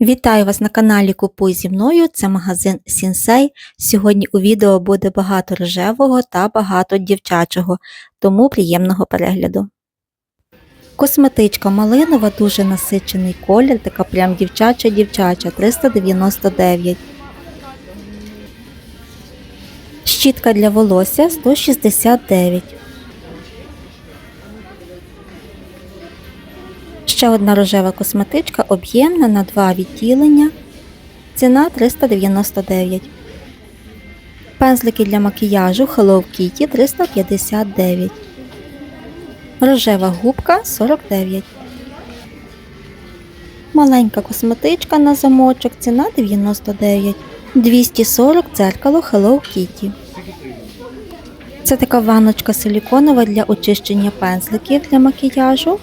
Вітаю вас на каналі Купуй зі мною. Це магазин Сінсей. Сьогодні у відео буде багато рожевого та багато дівчачого, тому приємного перегляду. Косметичка малинова, дуже насичений колір, така прям дівчача-дівчача 399. Щітка для волосся 169. Ще одна рожева косметичка об'ємна на два відділення. Ціна 399. Пензлики для макіяжу Hello Kitty 359. Рожева губка 49. Маленька косметичка на замочок. Ціна 99. 240 дзеркало Hello Kitty. Це така ванночка силіконова для очищення пензликів для макіяжу.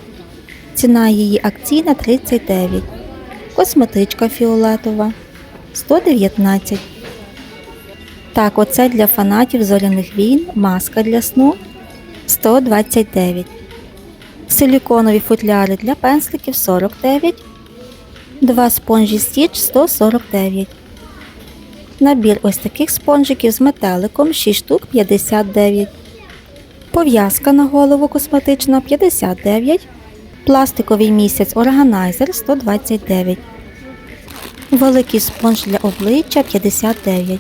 Ціна її акційна 39. Косметичка фіолетова 119. Так, оце для фанатів зоряних війн. Маска для сну 129. Силіконові футляри для пензликів 49. Два спонжі Stitch 149. Набір ось таких спонжиків з метеликом 6 штук 59. Пов'язка на голову косметична 59. Пластиковий місяць органайзер 129. Великий спонж для обличчя 59.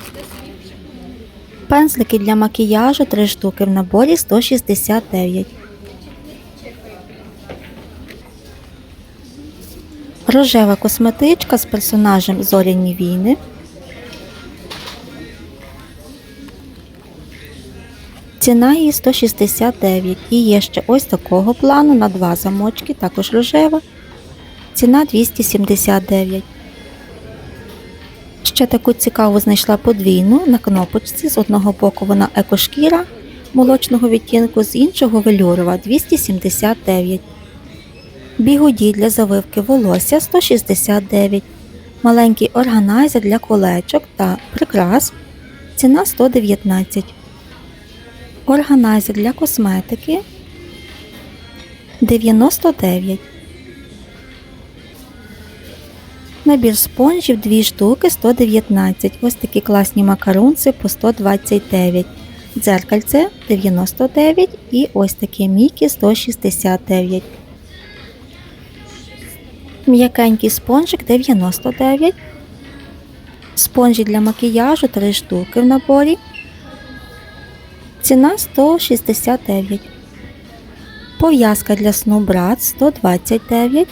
Пензлики для макіяжу 3 штуки в наборі 169. Рожева косметичка з персонажем Зоряні війни. Ціна її 169 і є ще ось такого плану на два замочки, також рожева. Ціна 279. Ще таку цікаву знайшла подвійну на кнопочці. З одного боку вона екошкіра молочного відтінку, з іншого велюрова 279. Бігуді для завивки волосся 169. Маленький органайзер для колечок та прикрас. Ціна 119. Органайзер для косметики 99. Набір спонжів 2 штуки 119. Ось такі класні макарунці по 129. Дзеркальце 99 і ось такі мікі 169. М'якенький спонжик 99. Спонжі для макіяжу 3 штуки в наборі. Ціна 169. Пов'язка для сну брат 129.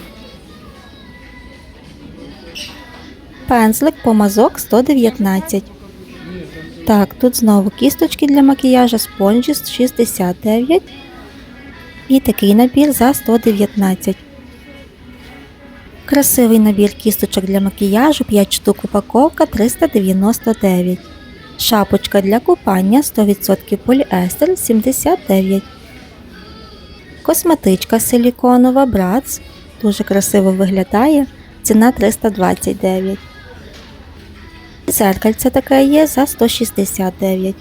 Пензлик помазок 119. Так, тут знову кісточки для макіяжу спонжі 69. І такий набір за 119. Красивий набір кісточок для макіяжу 5 штук упаковка 399. Шапочка для купання 100% поліестер 79. Косметичка силіконова Bratz. Дуже красиво виглядає. Ціна 329. Зеркальце таке є за 169.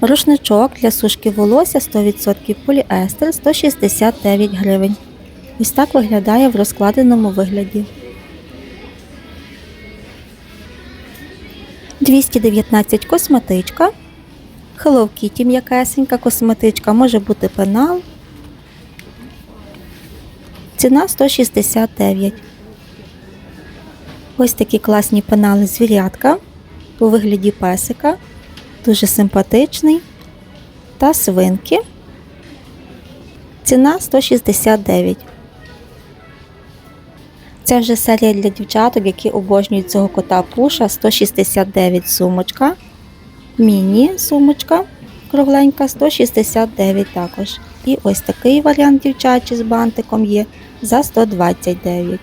Рушничок для сушки волосся 100% поліестер 169 гривень. Ось так виглядає в розкладеному вигляді. 219 косметичка. Hello Kitty м'якесенька косметичка, може бути пенал. Ціна 169. Ось такі класні пенали звірятка у вигляді песика. Дуже симпатичний. Та свинки. Ціна 169. Це вже серія для дівчаток, які обожнюють цього кота пуша 169 сумочка. Міні сумочка кругленька 169 також. І ось такий варіант дівчачий з бантиком є за 129.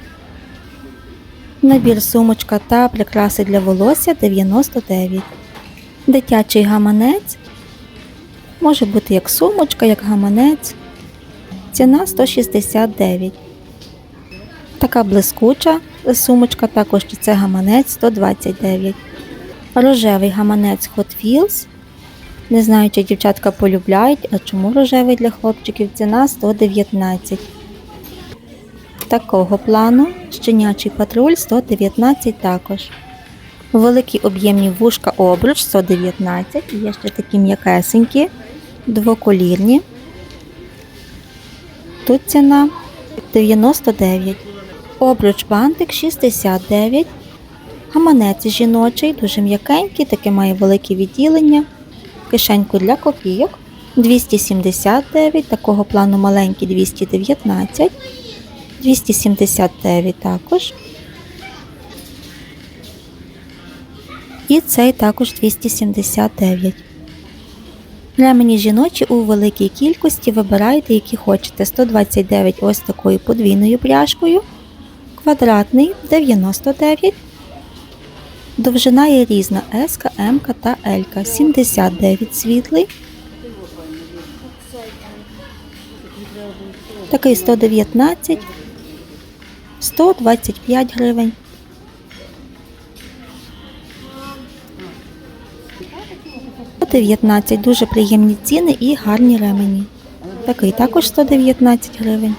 Набір сумочка та прикраси для волосся 99. Дитячий гаманець. Може бути як сумочка, як гаманець. Ціна 169. Така блискуча сумочка, також це гаманець 129. Рожевий гаманець Hot Wheels. Не знаю, чи дівчатка полюбляють, а чому рожевий для хлопчиків ціна 119. Такого плану щенячий патруль 119 також. Великі об'ємні вушка обруч 119. І Є ще такі м'якесенькі, двоколірні. Тут ціна 99. Обруч бантик 69. Гаманець жіночий, дуже м'якенький, таке має велике відділення. Кишеньку для копійок 279, такого плану маленький 219, 279 також. І цей також 279. Ремені жіночі у великій кількості вибирайте, які хочете. 129 ось такою подвійною пряжкою, квадратний 99. Довжина є різна S, М та L. 79 світлий. Такий 119, 125 гривень. По 19 дуже приємні ціни і гарні ремені. Такий також 119 гривень.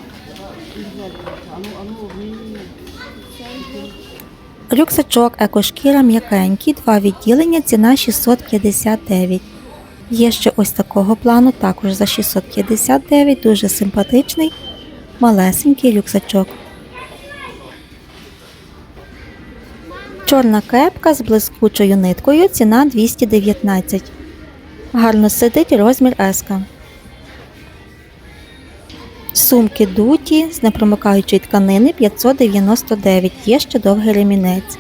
Рюкзачок екошкіра м'якенький, два відділення, ціна 659. Є ще ось такого плану, також за 659, дуже симпатичний, малесенький рюкзачок. Чорна кепка з блискучою ниткою, ціна 219. Гарно сидить розмір S. Сумки дуті з непромикаючої тканини 599. Є ще довгий ремінець.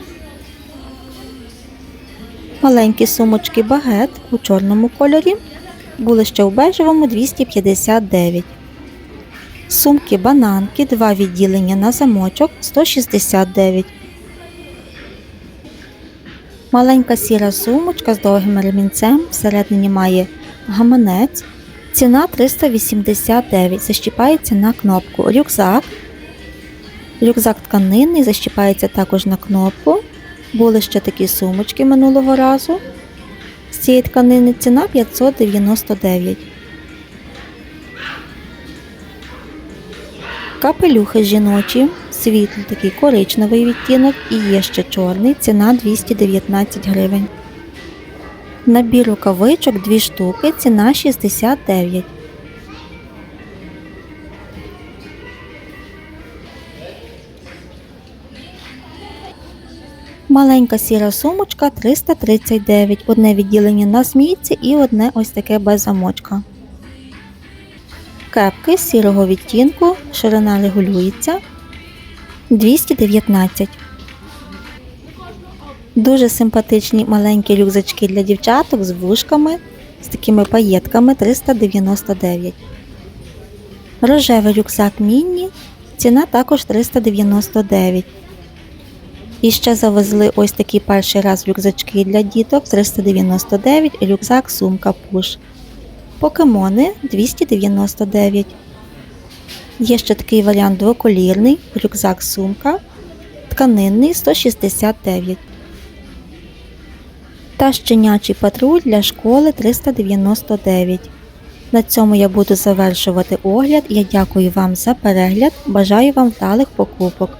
Маленькі сумочки багет у чорному кольорі. Були ще у бежевому 259. Сумки бананки, два відділення на замочок 169. Маленька сіра сумочка з довгим ремінцем. Всередині має гаманець. Ціна 389. Защіпається на кнопку. Рюкзак. Рюкзак тканинний, защіпається також на кнопку. Були ще такі сумочки минулого разу. З цієї тканини ціна 599. Капелюхи жіночі, світлий такий коричневий відтінок і є ще чорний, ціна 219 гривень. Набір рукавичок 2 штуки, ціна 69. Маленька сіра сумочка 339. Одне відділення на змійці і одне ось таке без замочка. Кепки сірого відтінку, ширина регулюється 219. Дуже симпатичні маленькі рюкзачки для дівчаток з вушками, з такими паєтками 399. Рожевий рюкзак міні. Ціна також 399. І ще завезли ось такі перший раз рюкзачки для діток 399 і рюкзак сумка пуш. Покемони 299. Є ще такий варіант двоколірний, рюкзак сумка. Тканинний 169. Та щенячий патруль для школи 399. На цьому я буду завершувати огляд. Я дякую вам за перегляд. Бажаю вам вдалих покупок.